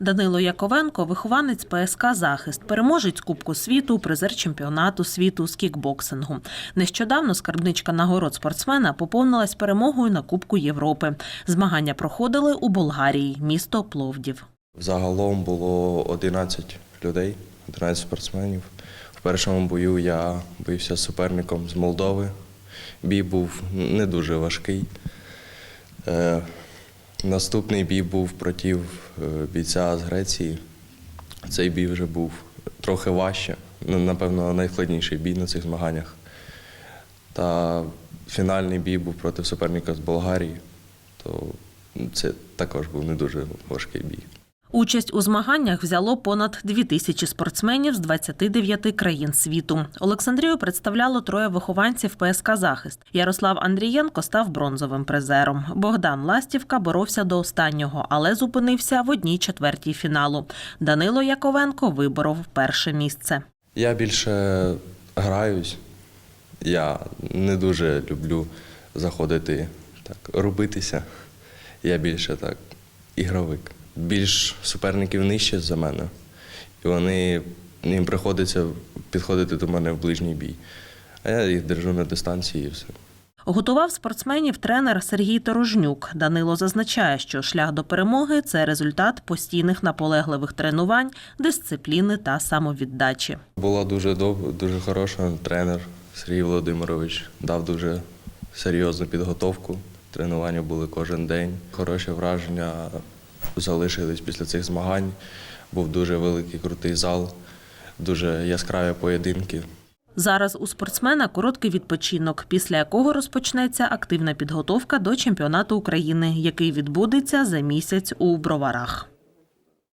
Данило Яковенко, вихованець ПСК Захист, переможець Кубку світу, призер чемпіонату світу з кікбоксингу. Нещодавно скарбничка нагород спортсмена поповнилась перемогою на Кубку Європи. Змагання проходили у Болгарії, місто Пловдів. Загалом було 11 людей, 11 спортсменів. В першому бою я бився з суперником з Молдови. Бій був не дуже важкий. Наступний бій був проти е, бійця з Греції. Цей бій вже був трохи важче. Напевно, найскладніший бій на цих змаганнях. Та фінальний бій був проти суперника з Болгарії. То це також був не дуже важкий бій. Участь у змаганнях взяло понад дві тисячі спортсменів з 29 країн світу. Олександрію представляло троє вихованців ПСК Захист. Ярослав Андрієнко став бронзовим призером. Богдан Ластівка боровся до останнього, але зупинився в одній четвертій фіналу. Данило Яковенко виборов перше місце. Я більше граюсь. Я не дуже люблю заходити так, робитися. Я більше так ігровик. Більш суперників нижче за мене. І вони їм приходиться підходити до мене в ближній бій. А я їх держу на дистанції і все. Готував спортсменів тренер Сергій Торожнюк. Данило зазначає, що шлях до перемоги це результат постійних наполегливих тренувань, дисципліни та самовіддачі. Була дуже добра, дуже хороша тренер Сергій Володимирович. Дав дуже серйозну підготовку. Тренування були кожен день. Хороші враження залишились після цих змагань. Був дуже великий крутий зал, дуже яскраві поєдинки. Зараз у спортсмена короткий відпочинок, після якого розпочнеться активна підготовка до чемпіонату України, який відбудеться за місяць у Броварах.